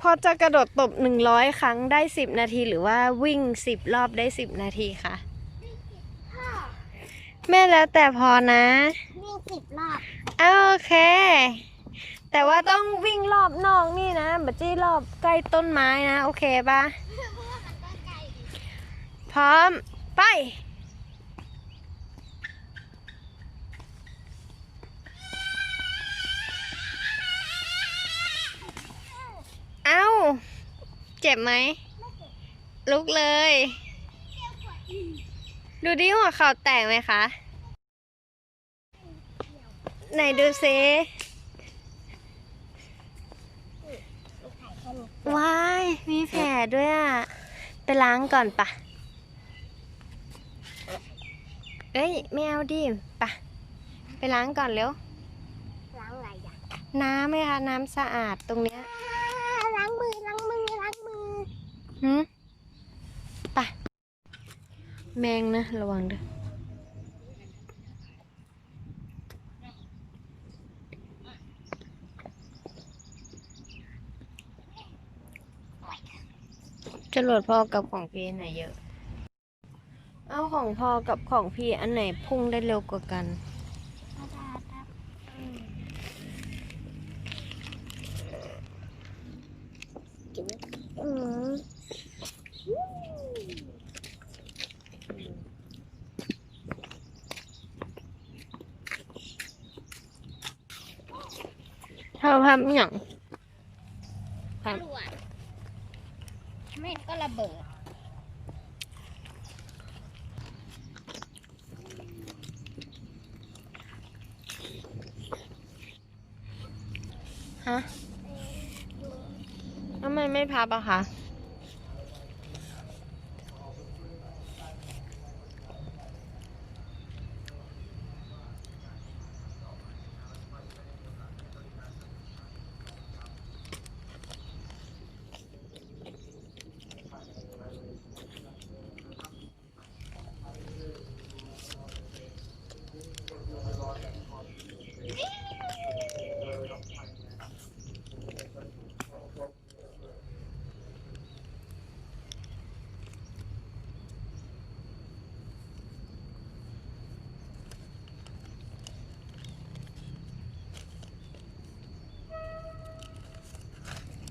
พอจะกระโดดตบหนึ่งร้อยครั้งได้สิบนาที หรือว่าวิ่งสิบรอบได้สิบนาทีคะพ่อแม่แล้วแต่พอนะ วิ่งสิบรอบเอาโอเค แต่ว่าต้องวิ่งรอบนอกนี่นะบัจจี้รอบใกล้ต้นไม้นะ โอเคปะเพราะว่ามันก็ไกลอยู่พร้อม ไป เอ้า เจ็บไหม ลุกเลย ดูดิหัวเข่าแตกไหมคะ ไหนดูซิลูกไข่แค่นี้ว้าย มีแผลด้วยอะ ไปล้างก่อนปะเอ้ย ไม่เอาดิปะไปล้างก่อนเร็ว ล้างอะไรอะ น้ำไหมคะ น้ำสะอาดตรงเนี้ย ล้างมือล้างมือล้างมือ หืมปะแมงนะ ระวังเด้อจรวดพ่อกับของพี่อันไหนเยอะ เอาของพ่อกับของพี่อันไหนพุ่งได้เร็วกว่ากัน อืม เธอทำอหย่างครับตรวจไม่ก็ระเบิด ฮะทำไมไม่พับอะคะ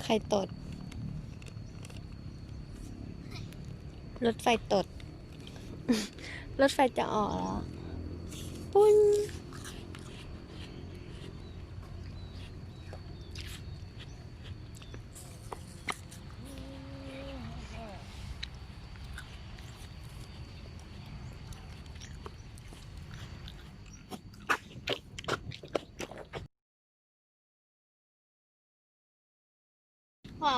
ใครตด รถไฟตด รถไฟจะออกแล้วปุ้น พ่อ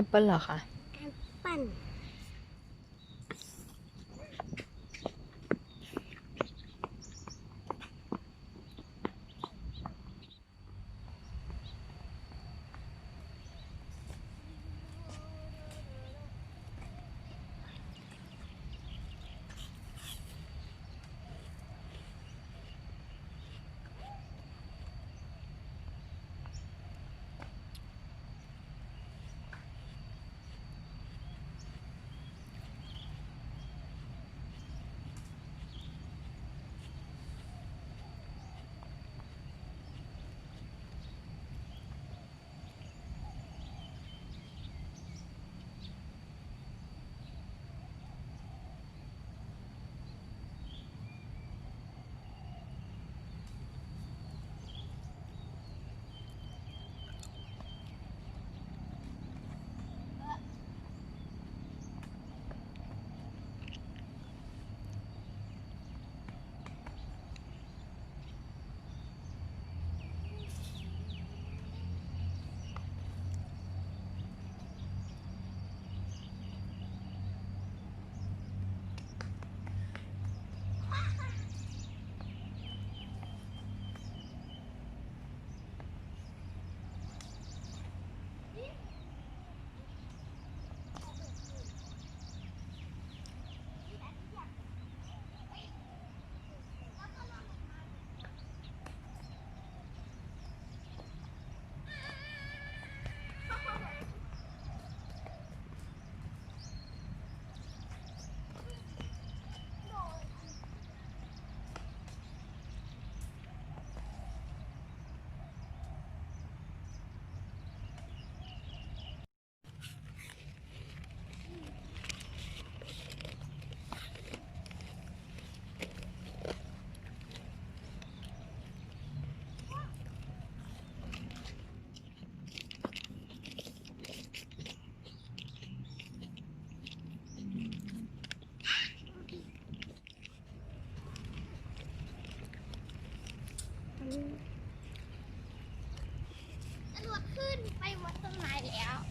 แอปเปิลเหรอคะแอปเปิล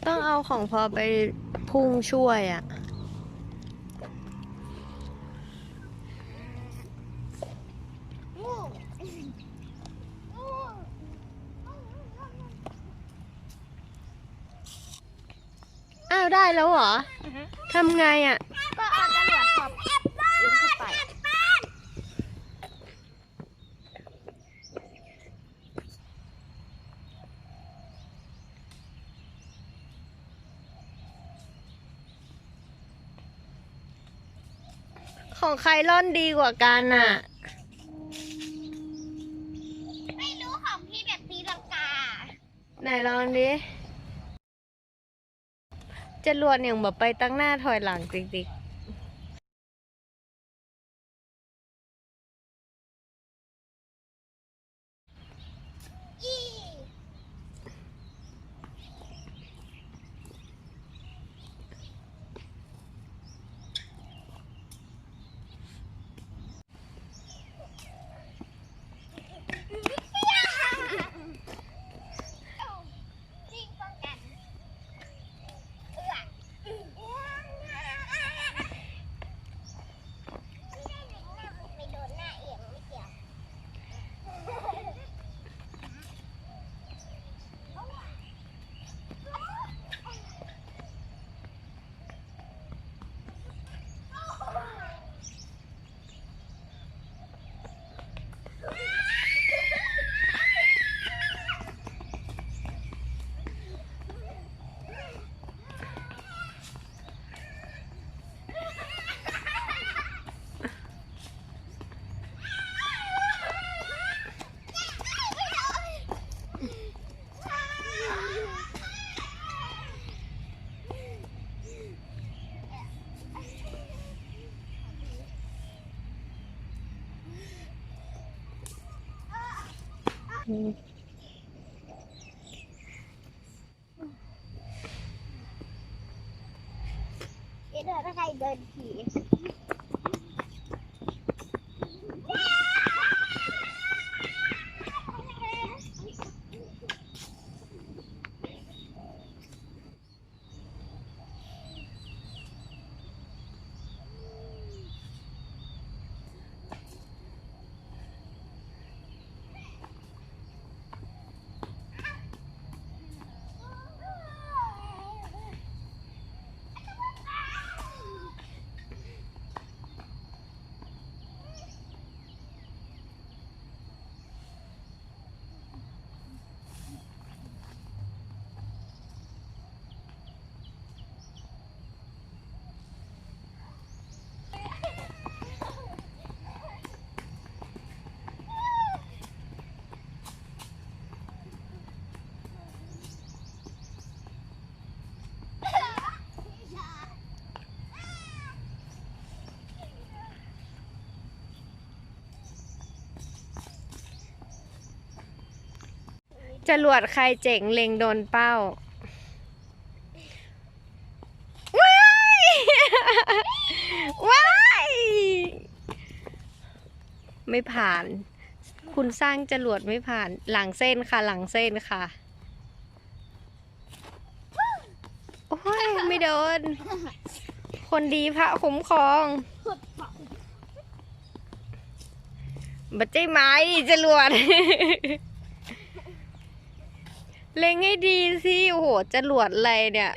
นเอาของพอไปพุ่งช่วยอะ่ะงูงูอ้าว ได้แล้วเหรอ ทำไงอะ่ะ ก็เอาจรวดขอบยิงเข้าไป ของใครร่อนดีกว่ากันอะ ไม่รู้ของพี่แบบตีลังกา ไหนลองดิ จะรวดอย่างแบบไปตั้งหน้าถอยหลังจริงๆ อี ยิงป้องกันเอื้อไม่ได้หนึ่งหน้าไปโดนหน้าเอียงไม่เกี่ยว เดินอะไรเดินผี จรวดใครเจ๋งเล็งโดนเป้าว้ายว้ายไม่ผ่าน คุณสร้างจรวดไม่ผ่าน หลังเส้นค่ะ หลังเส้นค่ะ โอ้ย ไม่โดน คนดีพระคุ้มครองบัจใจไม้จรวด เล็งให้ดีสิโอ้โหจรวดอะไรเนี่ย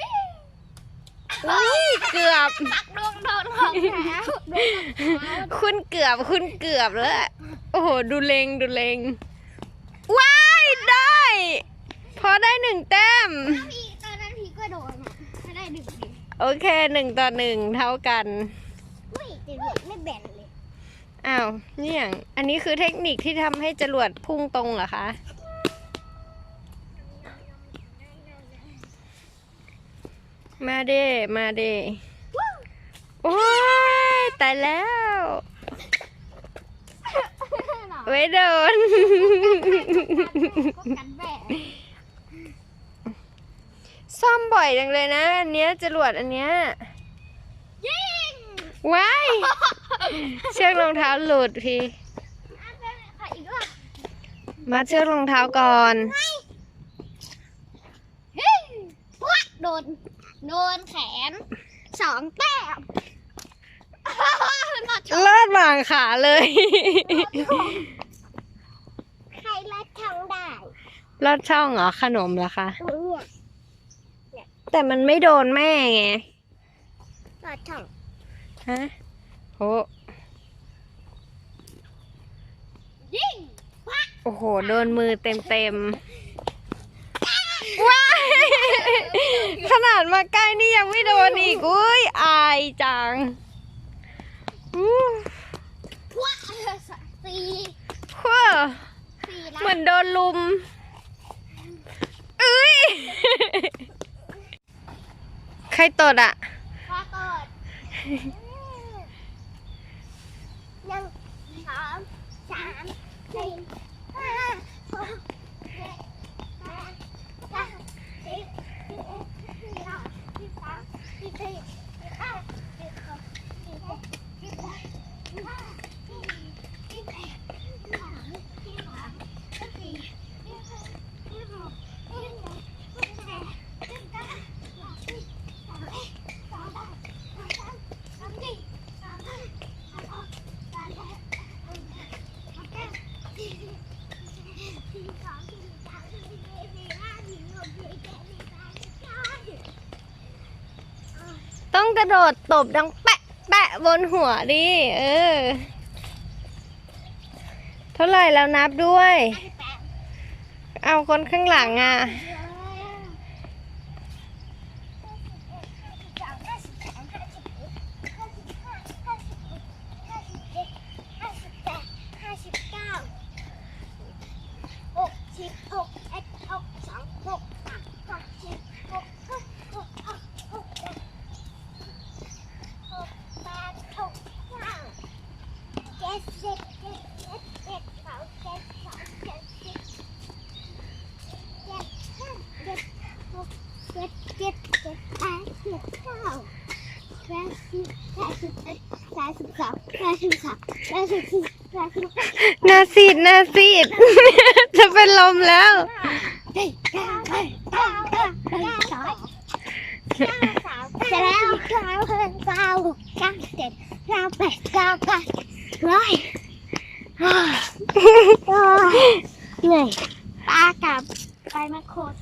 อุ้ยเกือบ ปักดวงโดนของแท้ดวงของแท้คุณเกือบคุณเกือบแล้วอะโอ้โห ดูเลงดูเลงว้ายได้ พอได้หนึ่งแต้ม พี่ตอนนั้นพี่ก็โดนอะถ้าได้ดึงดิโอเคหนึ่งต่อหนึ่งเท่ากันไม่จรวดไม่แบนเลย อ้าวนี่อย่างอันนี้คือเทคนิคที่ทำให้จรวดพุ่งตรงเหรอคะ มาเดมาเดโอ้ยตายแล้วไว้โดนก็กันแบะซ่อมบ่อยจังเลยนะ อันเนี้ยจรวดอันเนี้ยยิงว้ายเชือกรองเท้าหลุดพี่ อะไปขออีกรอบ มาเชือกรองเท้าก่อนเฮ้ยพวก โดน โดนแขนสองแต้มน่าชอบเลิศหว่างขาเลย ใครรัดทางได้ลอดช่องเหรอขนมเหรอคะ เนี่ยแต่มันไม่โดนแม่ไง รัดทางฮะโหยิง โอ้โห โดนมือเต็มเต็มๆว้าย ขนาดมาใกล้นี่ยังไม่โดนอีก อุ้ย อายจังอู้พวกสี่ว้าสี่นะเหมือนโดนลุมเอ้ย ใครตดอะพอเกิดหนึ่งสองสามสี่ห้าหกเจ็ดแปดเก้าสิบสิบเอ็ดสิบสองสิบสามสิบสี่สิบห้าสิบหกสิบเจ็ดสิบแปดสิบเก้าสิบสิบเอ็ดสิบสองสิบสามสิบสี่สิบห้าสิบหกสิบเจ็ดสิบแปดสิบเก้าสิบสามสิบสองสามสามสามสี่สามห้าสามหกสามเจ็ดสามแปดสามเก้าสี่สิบสี่สองสี่สามสี่สี่สี่ห้าสี่หกสี่เจ็ดสี่แปดสี่เก้าสิบ ต้องกระโดดตบดังแปะแปะบนหัวดิ เออ เท่าไหร่แล้วนับด้วย เอาคนข้างหลังอะ เจ็ดสิบเจ็ดเจ็ดเจ็ดสองเจ็ดสองเจ็ดสิบ เจ็ดห้าเจ็ดหกเจ็ดเจ็ดเจ็ดแปดเจ็ดเก้า แปดสิบแปดสิบเอ็ดแปดสิบสองแปดสิบสามแปดสิบสี่แปดสิบห้าหนาซีดหนาซีด จะเป็นลมแล้ว เก้าเก้าเก้าเก้าเก้าเก้าสองเก้าสามเสร็จแล้วเก้าเก้าเก้าหกเก้าเจ็ดเก้าแปดเก้าเก้าร้อยเหนื่อยป้ากลับไปแมคโครซื้อนม